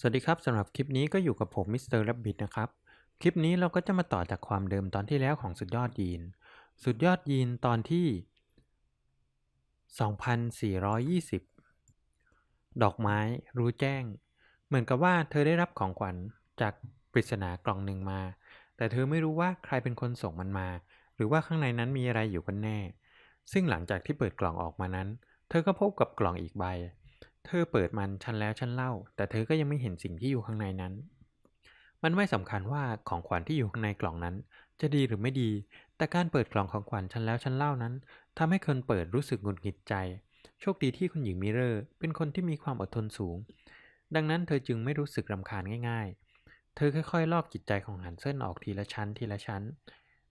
สวัสดีครับสำหรับคลิปนี้ก็อยู่กับผมมิสเตอร์แรบบิทนะครับ คลิปนี้เราก็จะมาต่อจากความเดิมตอนที่แล้วของสุดยอดยีน สุดยอดยีนตอนที่ 2420 ดอกไม้รู้แจ้ง เหมือนกับว่าเธอได้รับของขวัญจากปริศนากล่องหนึ่งมา แต่เธอไม่รู้ว่าใครเป็นคนส่งมันมา หรือว่าข้างในนั้นมีอะไรอยู่กันแน่ ซึ่งหลังจากที่เปิดกล่องออกมานั้น เธอก็พบกับกล่องอีกใบ เธอเปิดมันชั้นแล้วชั้นเล่า แต่เธอก็ยังไม่เห็นสิ่งที่อยู่ข้างในนั้น มันไม่สำคัญว่าของขวัญที่อยู่ข้างในกล่องนั้น จะดีหรือไม่ดี แต่การเปิดกล่องของขวัญชั้นแล้วชั้นเล่านั้นทำให้คนเปิดรู้สึกหงุดหงิดใจ โชคดีที่คุณหญิงมิเรอร์ เป็นคนที่มีความอดทนสูง ดังนั้นเธอจึงไม่รู้สึกรำคาญง่ายๆ เธอค่อยๆ ลอกจิตใจของหันเซินออกทีละชั้นทีละชั้น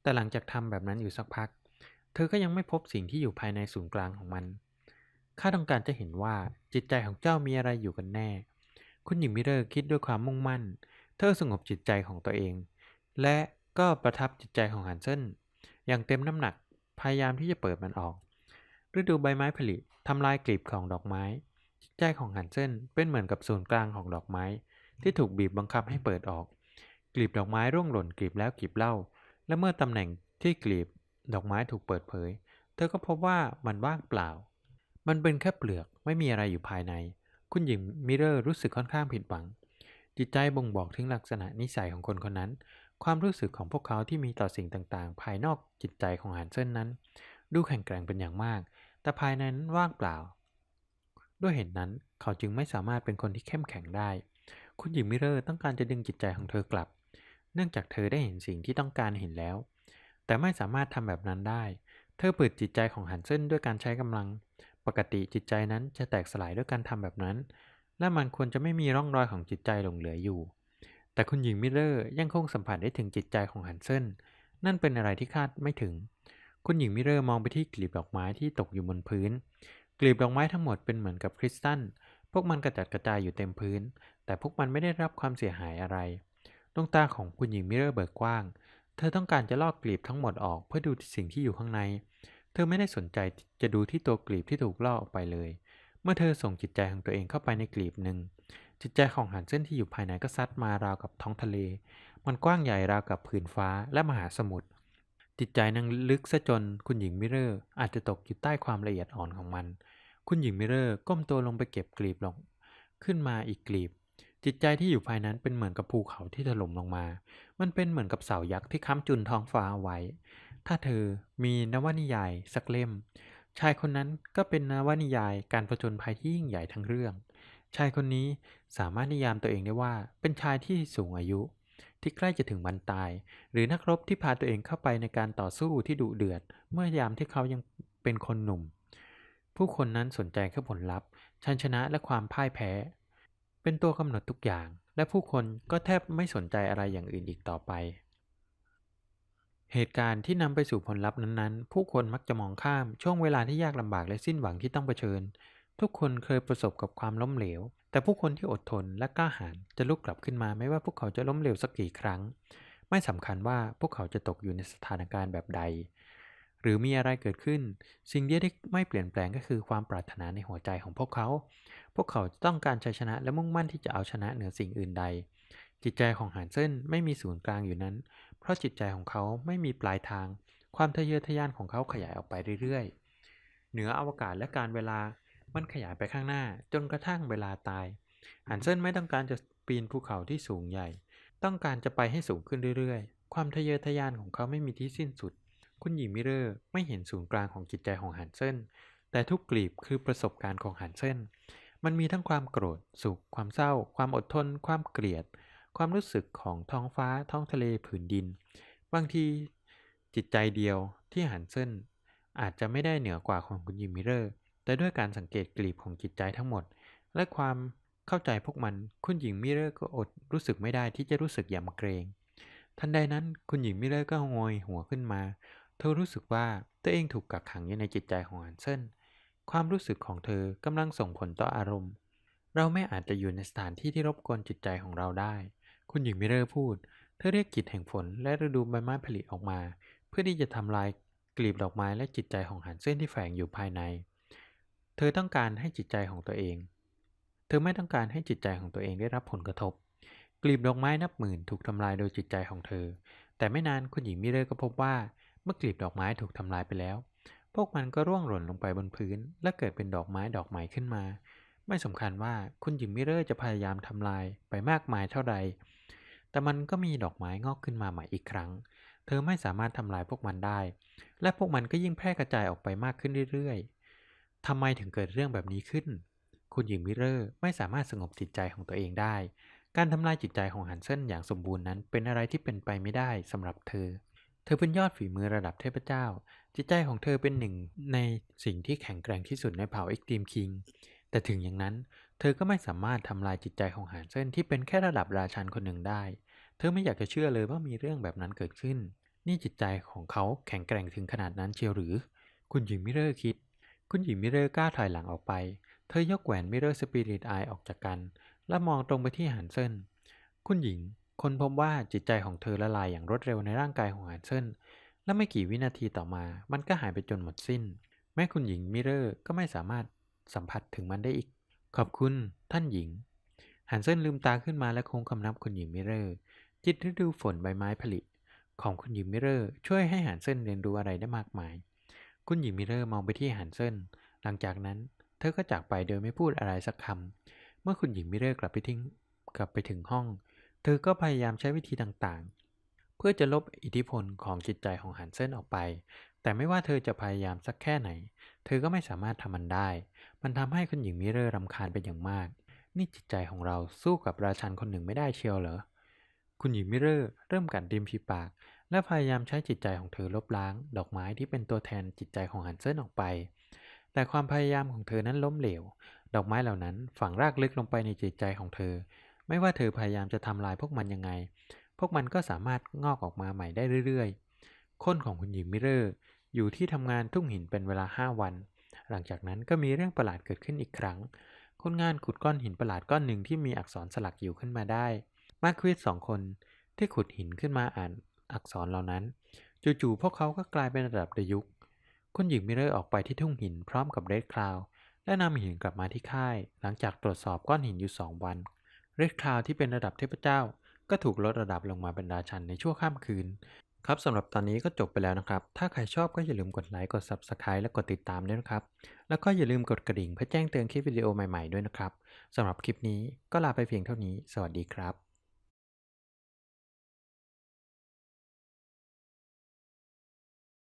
แต่หลังจากทำแบบนั้นอยู่สักพัก เธอก็ยังไม่พบสิ่งที่อยู่ภายในศูนย์กลางของมัน ข้าต้องการจะเห็นว่าจิตใจของเจ้ามีอะไรอยู่กันแน่ คุณหญิงมิเรอร์คิดด้วยความมุ่งมั่น เธอสงบจิตใจของตัวเอง และก็ประทับจิตใจของฮันเซนอย่างเต็มน้ำหนัก พยายามที่จะเปิดมันออก ฤดูใบไม้ผลิทำลายกลีบของดอกไม้ จิตใจของฮันเซนเป็นเหมือนกับศูนย์กลางของดอกไม้ ที่ถูกบีบบังคับให้เปิดออก กลีบดอกไม้ร่วงหล่นกลีบแล้วกลีบเล่า และเมื่อตำแหน่งที่กลีบดอกไม้ถูกเปิดเผย เธอก็พบว่ามันว่างเปล่า มันเป็นแค่เปลือกไม่มีอะไรอยู่ภายใน คุณหญิงมิเรอร์รู้สึกค่อนข้างผิดหวัง จิตใจบ่งบอกถึงลักษณะนิสัยของคนคนนั้น ความรู้สึกของพวกเขาที่มีต่อสิ่งต่างๆ ภายนอกจิตใจของฮันเซนนั้น ดูแข็งแกร่งเป็นอย่างมาก แต่ภายในนั้นว่างเปล่า ด้วยเหตุนนั้นเขาจึงไม่สามารถเป็นคนที่เข้มแข็งได้ คุณหญิงมิเรอร์ต้องการจะดึงจิตใจของเธอกลับ เนื่องจากเธอได้เห็นสิ่งที่ต้องการเห็นแล้ว แต่ไม่สามารถทำแบบนั้นได้ เธอเปิดจิตใจของฮันเซนด้วยการใช้กำลัง ปกติจิตใจนั้นจะแตกสลายด้วยการทำแบบนั้น และมันควรจะไม่มีร่องรอยของจิตใจหลงเหลืออยู่ แต่คุณหญิงมิเลอร์ยังคงสัมผัสได้ถึงจิตใจของฮันเซนนั่นเป็นอะไรที่คาดไม่ถึง คุณหญิงมิเลอร์มองไปที่กลีบดอกไม้ที่ตกอยู่บนพื้น กลีบดอกไม้ทั้งหมดเป็นเหมือนกับคริสตัล พวกมันกระจัดกระจายอยู่เต็มพื้น แต่พวกมันไม่ได้รับความเสียหายอะไร ดวงตาของคุณหญิงมิเลอร์เบิกกว้าง เธอต้องการจะลอกกลีบทั้งหมดออกเพื่อดูสิ่งที่อยู่ข้างใน เธอไม่ได้สนใจจะดูที่ตัวกลีบที่ถูกลอออกไปเลย เมื่อเธอส่งจิตใจของตัวเองเข้าไปในกลีบหนึ่ง จิตใจของหันเส้นที่อยู่ภายในก็ซัดมาราวกับท้องทะเล มันกว้างใหญ่ราวกับผืนฟ้าและมหาสมุทร จิตใจนั้นลึกซะจนคุณหญิงมิเรอร์อาจจะตกอยู่ใต้ความละเอียดอ่อนของมัน คุณหญิงมิเรอร์ก้มตัวลงไปเก็บกลีบลง ขึ้นมาอีกกลีบ จิตใจที่อยู่ภายนั้นเป็นเหมือนกับภูเขาที่ถล่มลงมา มันเป็นเหมือนกับเสายักษ์ที่ค้ำจุนท้องฟ้าไว้ ถ้าเธอมีนวนิยายสักเล่ม ชายคนนั้นก็เป็นนวนิยายการผจญภัยที่ยิ่งใหญ่ทั้งเรื่อง ชายคนนี้สามารถนิยามตัวเองได้ว่าเป็นชายที่สูงอายุ ที่ใกล้จะถึงวันตาย หรือนักรบที่พาตัวเองเข้าไปในการต่อสู้ที่ดุเดือด เมื่อยามที่เขายังเป็นคนหนุ่ม ผู้คนนั้นสนใจแค่ผลลัพธ์ชัยชนะและความพ่ายแพ้ เป็นตัวกำหนดทุกอย่าง และผู้คนก็แทบไม่สนใจอะไรอย่างอื่นอีกต่อไป เหตุการณ์ที่นำไปสู่ผลลัพธ์นั้นๆ ผู้คนมักจะมองข้ามช่วงเวลาที่ยากลำบากและสิ้นหวังที่ต้องเผชิญ ทุกคนเคยประสบกับความล้มเหลว แต่ผู้คนที่อดทนและกล้าหาญจะลุกกลับขึ้นมาไม่ว่าพวกเขาจะล้มเหลวสักกี่ครั้ง ไม่สำคัญว่าพวกเขาจะตกอยู่ในสถานการณ์แบบใด หรือมีอะไรเกิดขึ้น สิ่งเดียวที่ไม่เปลี่ยนแปลงก็คือความปรารถนาในหัวใจของพวกเขา พวกเขาต้องการชัยชนะและมุ่งมั่นที่จะเอาชนะเหนือสิ่งอื่นใด จิตใจของหานเซินไม่มีศูนย์กลางอยู่นั้น เพราะจิตใจของเขาไม่มีปลายทาง ความทะเยอทะยานของเขาขยายออกไปเรื่อยๆ เหนืออวกาศและการเวลา มันขยายไปข้างหน้า จนกระทั่งเวลาตายหานเซินไม่ต้องการจะปีนภูเขาที่สูงใหญ่ ต้องการจะไปให้สูงขึ้นเรื่อยๆ ความทะเยอทะยานของเขาไม่มีที่สิ้นสุด คุณหญิงมิเรอร์ไม่เห็นศูนย์กลางของจิตใจของฮันเซนแต่ทุกกลีบคือประสบการณ์ของฮันเซนมันมีทั้งความโกรธ สุข ความเศร้า ความอดทน ความเกลียด ความรู้สึกของท้องฟ้า ท้องทะเลผืนดิน บางทีจิตใจเดียวที่ฮันเซนอาจจะไม่ได้เหนือกว่าของคุณหญิงมิเรอร์ แต่ด้วยการสังเกตกลีบของจิตใจทั้งหมด และความเข้าใจพวกมัน คุณหญิงมิเรอร์ก็อดรู้สึกไม่ได้ที่จะรู้สึกยำเกรง ทันใดนั้นคุณหญิงมิเลอร์ก็งอยหัวขึ้นมา เธอรู้สึกว่าตัวเองถูกกักขังอยู่ในจิตใจของฮันเซนความรู้สึกของเธอกำลังส่งผลต่ออารมณ์ เราไม่อาจจะอยู่ในสถานที่ที่รบกวนจิตใจของเราได้ คุณหญิงมิเลอร์พูด เธอเรียกกิจแห่งฝนและฤดูใบไม้ผลิออกมา เพื่อที่จะทำลายกลีบดอกไม้และจิตใจของฮันเซนที่แฝงอยู่ภายใน เธอต้องการให้จิตใจของตัวเอง เธอไม่ต้องการให้จิตใจของตัวเองได้รับผลกระทบ กลีบดอกไม้นับหมื่นถูกทำลายโดยจิตใจของเธอ แต่ไม่นานคุณหญิงมิเรอร์ก็พบว่า เมื่อกลีบดอกไม้ถูกทำลายไปแล้ว พวกมันก็ร่วงหล่นลงไปบนพื้น และเกิดเป็นดอกไม้ดอกใหม่ขึ้นมา ไม่สำคัญว่าคุณหญิงมิเรอร์จะพยายามทำลายไปมากมายเท่าใด แต่มันก็มีดอกไม้งอกขึ้นมาใหม่อีกครั้ง เธอไม่สามารถทำลายพวกมันได้ และพวกมันก็ยิ่งแพร่กระจายออกไปมากขึ้นเรื่อยๆทำไมถึงเกิดเรื่องแบบนี้ขึ้น คุณหญิงมิเรอร์ไม่สามารถสงบจิตใจของตัวเองได้การทำลายจิตใจของฮันเซนอย่างสมบูรณ์นั้นเป็นอะไรที่เป็นไปไม่ได้สำหรับเธอ เธอเป็นยอดฝีมือระดับเทพเจ้า จิตใจของเธอเป็นหนึ่งในสิ่งที่แข็งแกร่งที่สุดในเผ่าเอ็กตีมคิง แต่ถึงอย่างนั้น เธอก็ไม่สามารถทำลายจิตใจของฮันเซนที่เป็นแค่ระดับราชันคนหนึ่งได้ เธอไม่อยากจะเชื่อเลยว่ามีเรื่องแบบนั้นเกิดขึ้น นี่จิตใจของเขาแข็งแกร่งถึงขนาดนั้นเชียวหรือ คุณหญิงมิเรอร์คิด คุณหญิงมิเรอร์กล้าถอยหลังออกไป เธอยกแหวนมิเรอร์สปิริตไอออกจากกัน และมองตรงไปที่ฮันเซนคุณหญิง ค้นพบว่าจิตใจของเธอละลายอย่างรวดเร็วในร่างกายของฮันเซนและไม่กี่วินาทีต่อมา มันก็หายไปจนหมดสิ้น แม้คุณหญิงมิเรอร์ก็ไม่สามารถสัมผัสถึงมันได้อีก ขอบคุณท่านหญิงฮันเซนลืมตาขึ้นมาและโค้งคำนับคุณหญิงมิเรอร์ จิตฤดูฝนใบไม้ผลิของคุณหญิงมิเรอร์ ช่วยให้ฮันเซนเรียนรู้อะไรได้มากมาย คุณหญิงมิเรอร์มองไปที่ฮันเซนหลังจากนั้น เธอก็จากไปโดยไม่พูดอะไรสักคำเมื่อคุณหญิงมิเรอร์กลับไปทิ้งกลับไปถึงห้อง เธอก็พยายามใช้วิธีต่างๆ เพื่อจะลบอิทธิพลของจิตใจของฮันเซนออกไป แต่ไม่ว่าเธอจะพยายามสักแค่ไหน เธอก็ไม่สามารถทำมันได้ มันทำให้คุณหญิงมิเรอร์รำคาญเป็นอย่างมาก นี่จิตใจของเราสู้กับราชันคนหนึ่งไม่ได้เชียวเหรอ คุณหญิงมิเรอร์เริ่มกัดริมฝีปาก และพยายามใช้จิตใจของเธอลบล้าง ดอกไม้ที่เป็นตัวแทนจิตใจของฮันเซนออกไป แต่ความพยายามของเธอนั้นล้มเหลว ดอกไม้เหล่านั้นฝังรากลึกลงไปในจิตใจของเธอ ไม่ว่าเธอพยายามจะทำลายพวกมันยังไง พวกมันก็สามารถงอกออกมาใหม่ได้เรื่อยๆ คนของคุณหญิงมิเรอร์อยู่ที่ทำงานทุ่งหินเป็นเวลา 5 วัน หลังจากนั้นก็มีเรื่องประหลาดเกิดขึ้นอีกครั้ง คนงานขุดก้อนหินประหลาดก้อนหนึ่งที่มีอักษรสลักอยู่ขึ้นมาได้ มาควิสสองคนที่ขุดหินขึ้นมาอ่านอักษรเหล่านั้น จู่ๆพวกเขาก็กลายเป็นระดับเดยุคคุณหญิงมิเรอร์ออกไปที่ทุ่งหินพร้อมกับเรดคลาวและนำหินกลับมาที่ค่าย หลังจากตรวจสอบก้อนหินอยู่ 2 วัน เรดคลาวที่เป็นระดับเทพเจ้า ก็ถูกลดระดับลงมาเป็นราชันในชั่วข้ามคืน ครับสำหรับตอนนี้ก็จบไปแล้วนะครับ ถ้าใครชอบก็อย่าลืมกดไลค์ กด Subscribe และกดติดตามด้วยนะครับ แล้วก็อย่าลืมกดกระดิ่งเพื่อแจ้งเตือนคลิปวิดีโอใหม่ๆด้วยนะครับสำหรับคลิปนี้ก็ลาไปเพียงเท่านี้ สวัสดีครับ